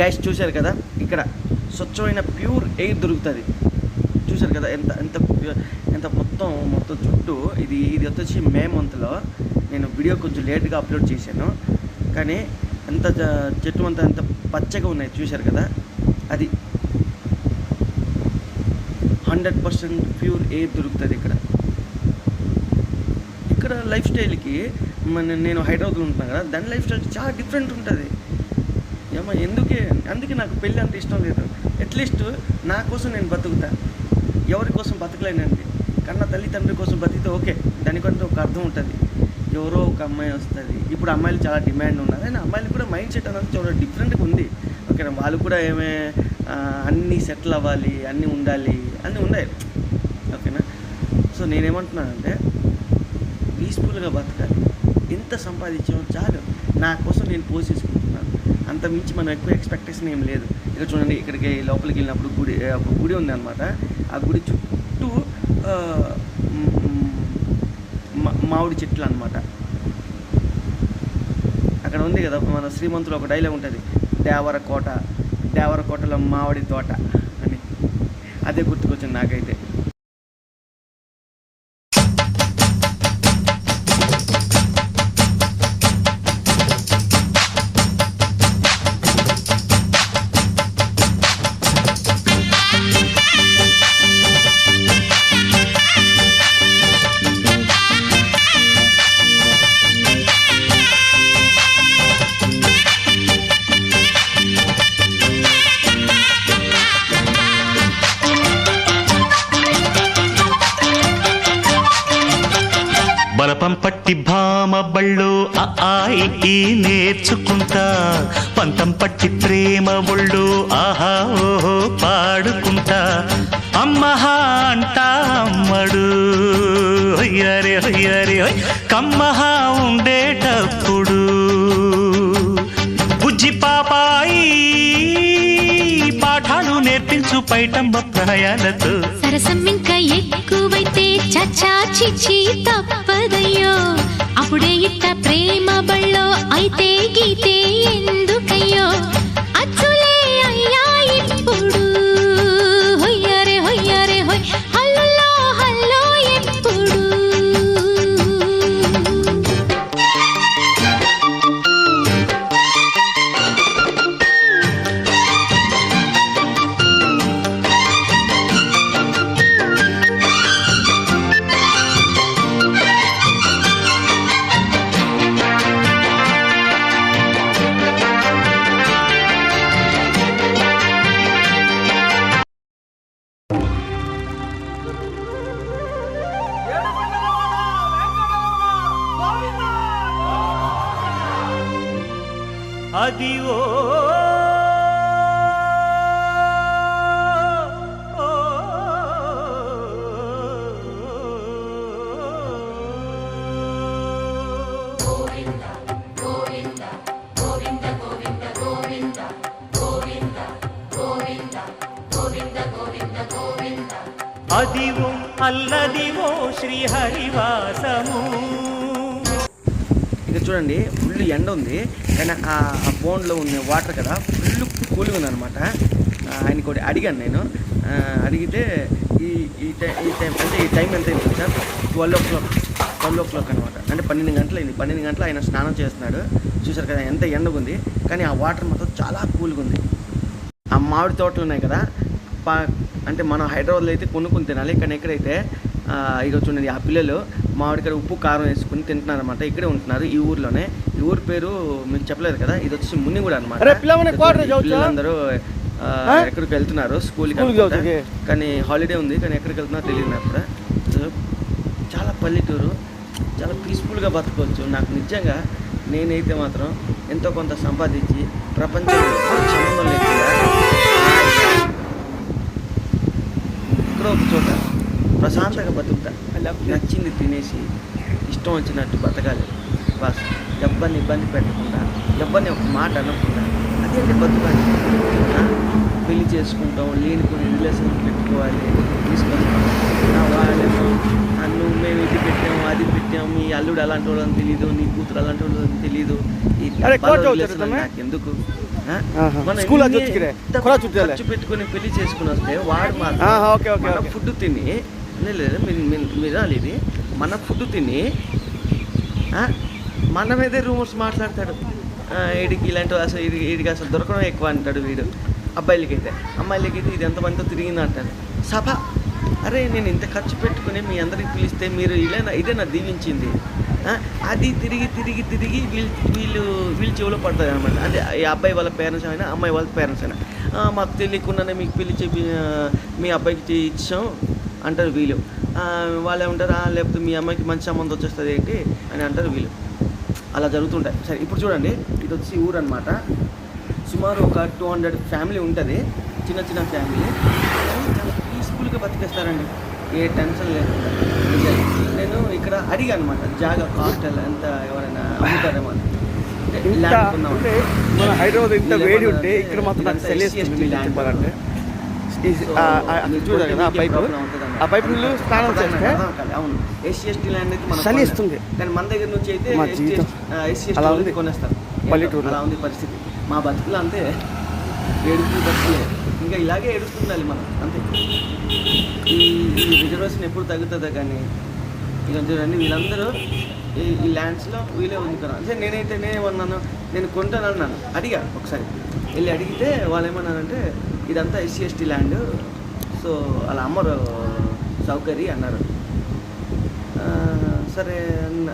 Guys చూశారు కదా? ఇక్కడ స్వచ్ఛమైన ప్యూర్ ఎయిర్ దొరుకుతుంది. చూశారు కదా? ఎంత ఎంత ఎంత మొత్తం మొత్తం చుట్టూ ఇది ఇది వచ్చేసి మే మంత్లో నేను వీడియో కొంచెం లేట్గా అప్లోడ్ చేశాను. కానీ ఎంత చెట్టు అంతా ఎంత పచ్చగా ఉన్నాయి చూశారు కదా? అది హండ్రెడ్ పర్సెంట్ ప్యూర్ ఎయిర్ దొరుకుతుంది ఇక్కడ. ఇక్కడ లైఫ్ స్టైల్కి మన నేను హైదరాబాద్లో ఉంటున్నాను కదా? దాని లైఫ్ స్టైల్ చాలా డిఫరెంట్ ఉంటుంది. ఏమో ఎందుకే? అందుకే నాకు పెళ్ళి అంత ఇష్టం లేదు. అట్లీస్ట్ నా కోసం నేను బతుకుతా. ఎవరి కోసం బతకలేనండి కన్నా తల్లిదండ్రుల కోసం బతికితే ఓకే దానికంటే ఒక అర్థం ఉంటుంది. ఎవరో ఒక అమ్మాయి వస్తుంది. ఇప్పుడు అమ్మాయిలు చాలా డిమాండ్ ఉన్నారు. అండ్ అమ్మాయిలు కూడా మైండ్ సెట్ అనేది చాలా డిఫరెంట్గా ఉంది. ఓకేనా వాళ్ళు కూడా ఏమే అన్నీ సెటిల్ అవ్వాలి అన్నీ ఉండాలి అన్నీ ఉన్నాయి. ఓకేనా? సో నేనేమంటున్నానంటే పీస్ఫుల్గా బతకాలి. ఎంత సంపాదించామో చాలు. నా కోసం నేను పోజ్ అంత మించి మనం ఎక్కువ ఎక్స్పెక్టేషన్ ఏం లేదు. ఇక్కడ చూడండి ఇక్కడికి లోపలికి వెళ్ళినప్పుడు గుడి ఒక గుడి ఉంది అనమాట ఆ గుడి చుట్టూ మా- మామిడి చెట్లు అనమాట అక్కడ ఉంది కదా మన శ్రీమంతులు ఒక డైలాగ్ ఉంటుంది. దేవర కోట దేవర కోటలో మామిడి తోట అని. అదే గుర్తుకొచ్చింది నాకైతే. పట్టి భామ బళ్ళు ఆ నేర్చుకుంటా. పంతం పట్టి ప్రేమ ఒళ్ళు ఆహా ఓహో పాడుకుంటా. అమ్మహా అంటా అమ్మడు. అయ్యరే అయ్యరే కమ్మహా ఉండేటప్పుడు పైటమ్మ ప్రాయాలతో సరసం ఇంకా ఎక్కువైతే చచ్చా చిచ్చి తప్పదయ్యో. అప్పుడే ఇట్ట ప్రేమ బళ్ళో అయితే గీతే ఎందుకయ్యో. అదివో అల్లదివో శ్రీహరివాసము. ఇక్కడ చూడండి ఫుల్ ఎండ ఉంది. కానీ ఆ బోన్లో ఉన్న వాటర్ కదా ఫుల్ కూల్గా ఉందన్నమాట. ఆయన కూడా అడిగాను నేను. అడిగితే ఈ ఈ టైం ఈ టైం అంటే ఈ టైం ఎంత అయింది sir? Twelve o'clock twelve o'clock అనమాట అంటే పన్నెండు గంటలు అయింది. పన్నెండు గంటలు ఆయన స్నానం చేస్తున్నాడు. చూసారు కదా ఎంత ఎండగా ఉంది. కానీ ఆ వాటర్ మాత్రం చాలా కూల్గా ఉంది. ఆ మామిడి తోటలు ఉన్నాయి కదా పా అంటే మనం హైదరాబాద్లో అయితే కొనుక్కుని తినాలి. కానీ ఎక్కడైతే ఇక చూడండి ఆ పిల్లలు మామిడికాయ ఉప్పు కారం వేసుకుని తింటున్నారు అనమాట ఇక్కడే ఉంటున్నారు ఈ ఊర్లోనే. ఈ ఊరు పేరు మీకు చెప్పలేదు కదా? ఇది అనమాట అరే పిల్లవని quarter చదువుతా? పిల్లలందరూ? ఎక్కడికి వెళ్తున్నారు? స్కూల్కి. కానీ హాలిడే ఉంది కానీ ఎక్కడికి వెళ్తున్నారో తెలియదు నాకు కూడా. సో, చాలా పల్లెటూరు. చాలా పీస్ఫుల్గా బతకవచ్చు. నాకు నిజంగా నేనైతే మాత్రం ఎంతో కొంత సంపాదించి ప్రపంచం సంబంధం లేకుండా ఎక్కడో ఒక చోట ప్రశాంతంగా బతుకుతా. నచ్చింది తినేసి ఇష్టం వచ్చినట్టు బతకాలి. బస్ ఎవరిని ఇబ్బంది పెట్టకుండా ఎవరిని ఒక మాట అనకుండా అదేంటి బతుకాలి? పెళ్ళి చేసుకుంటాం లేనిపోయిన రిలేషన్ పెట్టుకోవాలి తీసుకొస్తాం. వాళ్ళేమో "ఆ, నువ్వు మేము ఇది పెట్టాము అది పెట్టాము మీ అల్లుడు అలాంటి వాళ్ళని తెలీదు నీ కూతురు అలాంటి వాళ్ళని తెలీదు ఈ అరే, కోట నాకు ఎందుకు? స్కూల్. ఖర్చు పెట్టుకుని పెళ్ళి చేసుకుని వస్తే వాడు మన. ఫుడ్ తిని రాలి ఇది. మన ఫుడ్ తిని? మన మీదే రూమర్స్ మాట్లాడతాడు. వీడికి ఇలాంటి అసలు ఇది వీడికి అసలు దొరకడం ఎక్కువ అంటాడు వీడు అబ్బాయిలకైతే. అమ్మాయిలకైతే ఇది ఎంతమందితో తిరిగింది అంటాడు. సభ. అరే నేను ఇంత ఖర్చు పెట్టుకుని మీ అందరికి పిలిస్తే మీరు ఇలా ఇదే నా దీవించింది? అది తిరిగి తిరిగి తిరిగి వీళ్ళు వీళ్ళు వీళ్ళు చెవిలో పడుతుంది అనమాట అంటే ఈ అబ్బాయి వాళ్ళ పేరెంట్స్ అయినా అమ్మాయి వాళ్ళ పేరెంట్స్ అయినా. మాకు తెలియకుండానే మీకు పెళ్ళి చెప్పి మీ అబ్బాయికి ఇచ్చాం అంటారు వీళ్ళు. వాళ్ళు ఏమంటారా లేకపోతే మీ అమ్మాయికి మంచి సంబంధం వచ్చేస్తుంది ఏంటి? అని అంటారు వీళ్ళు. అలా జరుగుతుంటాయి. సరే ఇప్పుడు చూడండి ఇది వచ్చి ఊరు అనమాట సుమారు ఒక టూ హండ్రెడ్ ఫ్యామిలీ ఉంటుంది. చిన్న చిన్న ఫ్యామిలీ చాలా పీస్ఫుల్గా బతికేస్తారండి. ఏ టెన్షన్ లేకుండా. నేను ఇక్కడ అడిగా అనమాట జాగా కాస్ట్ ఎంత ఎవరైనా అమ్ముతారేమో ఇంత. అంటే మన హైదరాబాద్ ఇంత వేడి ఉంటే ఇక్కడ మాత్రం నాకు చలిస్తుంది land. చెప్పాలంటే చూడాలి కదా ఆ పైపు. ఆ పైపు స్నానం చేస్తే. అవును ఎస్సీ ఎస్టీ ల్యాండ్ అయితే మనం చలి కొనలేం. ఇస్తుంది. కానీ మన దగ్గర నుంచి అయితే జీవితం ఎస్టీ. కొనేస్తారు పల్లెటూరులో. అలా ఉంది పరిస్థితి మా బతుకులు అంతే ఏడుపు బతుకులే ఇంకా ఇలాగే ఏడుస్తుండాలి మనం అంతే ఈ ఈ రిజర్వేషన్ ఎప్పుడు తగ్గుతుందో కానీ ఇక చూడండి వీళ్ళందరూ ఈ ఈ ల్యాండ్స్లో వీలే ఉంచుకున్నారు అంటే నేనైతే నేనేమన్నాను నేను కొంటాను అన్నాను అడిగా ఒకసారి. వెళ్ళి అడిగితే వాళ్ళు ఏమన్నారంటే ఇదంతా ఎస్సీ ఎస్టీ ల్యాండ్ సో అలా అమ్మరు సౌకర్యం అన్నారు. సరే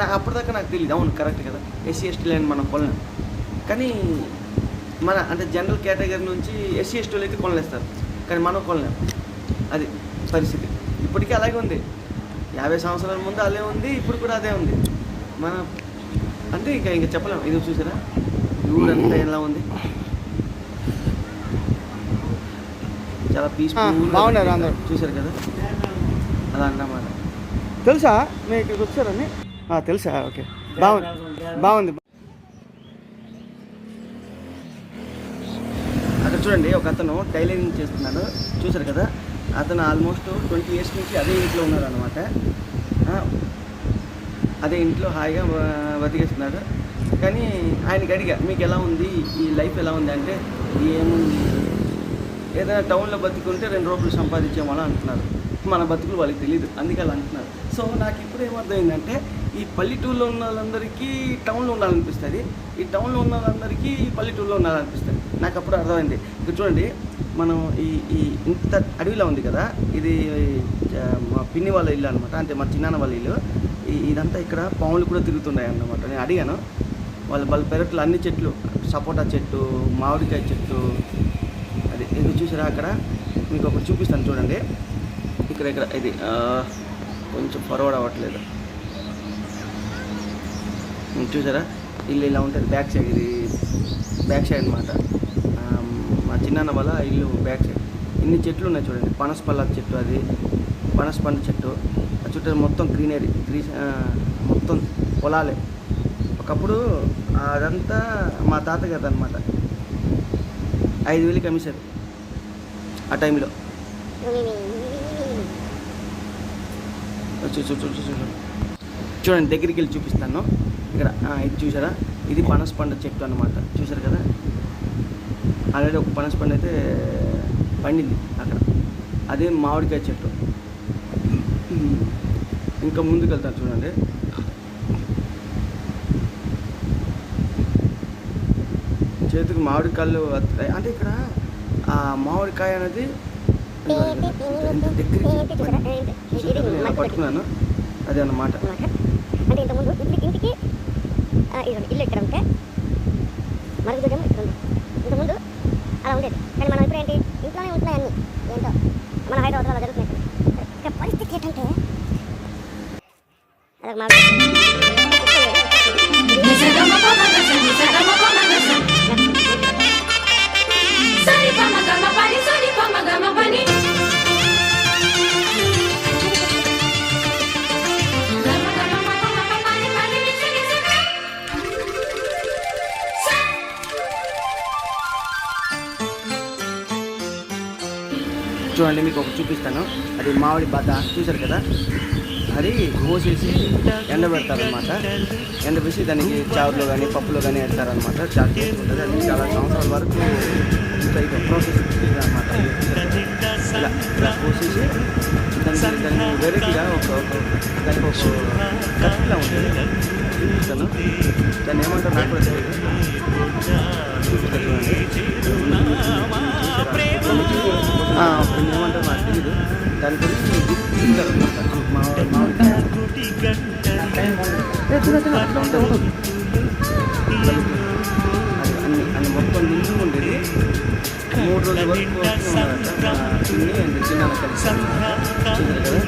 నా అప్పటిదాకా నాకు తెలియదు అవును కరెక్ట్ కదా. ఎస్సీ ఎస్టీ ల్యాండ్ మనం కొనలేం. కానీ మన అంటే జనరల్ కేటగిరీ నుంచి ఎస్సీ ఎస్టీలు అయితే కొనలేస్తారు. కానీ మనం కొనలేం. అది పరిస్థితి. ఇప్పటికీ అలాగే ఉంది. యాభై సంవత్సరాల ముందు అదే ఉంది ఇప్పుడు కూడా అదే ఉంది. మన అంటే ఇంకా ఇంకా చెప్పలేం. ఇది చూసారా? ఊరంతా ఎలా ఉంది? చాలా పీస్ఫుల్ బాగున్నారు అందరూ. చూసారు కదా? అలా అన్నమాట. తెలుసా? మేము ఇక్కడికి వచ్చారని ఆ, తెలుసా? ఓకే. బాగుంది. బాగుంది. అక్కడ చూడండి ఒక అతను టైలరింగ్ చేస్తున్నాడు. చూసారు కదా? అతను ఆల్మోస్ట్ ట్వంటీ ఇయర్స్ నుంచి అదే ఇంట్లో ఉన్నారు అనమాట అదే ఇంట్లో హాయిగా బ- బతికేస్తున్నాడు కానీ ఆయనకి అడిగా మీకు ఎలా ఉంది? ఈ లైఫ్ ఎలా ఉంది? అంటే ఏముంది? ఏదైనా టౌన్లో బతుకుంటే రెండు రూపాయలు సంపాదించేవాళ్ళం అంటున్నారు. మన బతుకులు వాళ్ళకి తెలియదు అందుకే అలా అంటున్నారు. సో నాకు ఇప్పుడు ఏమర్థమైందంటే ఈ పల్లెటూరులో ఉన్న వాళ్ళందరికీ టౌన్లో ఉండాలనిపిస్తుంది. ఈ టౌన్లో ఉన్న వాళ్ళందరికీ పల్లెటూరులో ఉండాలనిపిస్తుంది. నాకు అప్పుడు అర్థమైంది. ఇక్కడ చూడండి మనం ఈ ఈ ఇంత అడవిలో ఉంది కదా ఇది మా పిన్ని వాళ్ళ ఇల్లు అనమాట అంటే మా చిన్నాన్న వాళ్ళ ఇల్లు. ఇదంతా ఇక్కడ పాములు కూడా తిరుగుతున్నాయి అన్నమాట నేను అడిగాను. వాళ్ళ వాళ్ళ పెరట్లో అన్ని చెట్లు సపోటా చెట్టు మామిడికాయ చెట్టు అది ఇది చూసారా అక్కడ? మీకు ఒకటి చూపిస్తాను చూడండి. ఇక్కడ ఇక్కడ ఇది కొంచెం ఫార్వర్డ్ అవ్వట్లేదు. చూసారా? ఇల్లు ఇలా ఉంటుంది. బ్యాక్ సైడ్ ఇది. బ్యాక్ సైడ్ అనమాట మా చిన్నాన్న వాళ్ళ ఇల్లు బ్యాక్ సైడ్ ఇన్ని చెట్లు ఉన్నాయి చూడండి. పనస పళ్ళ చెట్టు అది. పనస పండు చెట్టు. ఆ చుట్టూ మొత్తం గ్రీనరీ. గ్రీ మొత్తం పొలాలే. ఒకప్పుడు అదంతా మా తాతగారు అనమాట ఐదు వేలు కమిషన్ ఆ టైంలో. చూ చూడండి దగ్గరికి వెళ్ళి చూపిస్తాను. ఇక్కడ ఇది చూసారా ఇది పనస పండు చెట్టు అనమాట చూసారు కదా? ఆల్రెడీ ఒక పనస పండు అయితే పండింది అక్కడ. అదే మామిడికాయ చెట్టు. ఇంకా ముందుకు వెళ్తాను చూడండి. చేతికి మామిడికాయలు వస్తాయి అంటే ఇక్కడ ఆ మామిడికాయ అనేది ఎంత దగ్గరికి పట్టుకున్నాను. అదే అన్నమాట. అంటే ఇంతకుముందు ఇంటికి ఇదండి ఇల్లు ఇక్కడ ఉంటే మరుగు దుర్గం ఇక్కడ ఉంది. ఇంతకుముందు అలా ఉండేది. కానీ మనం ఇప్పుడు ఏంటి? ఇంట్లోనే ఉంటున్నాయి అన్నీ. ఏంటో? మన హైదరాబాద్లో అలా జరుగుతున్నాయి. ఇక్కడ పరిస్థితి ఏంటంటే అదొక మా చూడండి మీకు ఒకటి చూపిస్తాను. అది మామిడి బాధ చూసారు కదా? అది కోసేసి ఎండబెడతారనమాట ఎండబెట్టి దానికి చారులో కానీ పప్పులో కానీ వేస్తారనమాట చాలా టేస్ట్ ఉంటుంది అది చాలా సంవత్సరాల వరకు ఇంకా ప్రాసెస్ అనమాట ఇలా ఇలా కోసేసి దానికి దాన్ని వెరైటీగా ఒక దానికి ఒక కత్తిలా ఉంటుంది. చూపిస్తాను. దాన్ని ఏమంటారు నాకు కూడా చూపిస్తాను చూడండి. ఆ, ఏమంటారు నాకు తెలియదు దాని గురించి అన్ని అన్ని మొత్తం నిండు ఉండేది మూడు రోజుల వరకు వస్తూ చిన్న కలిసి కదా.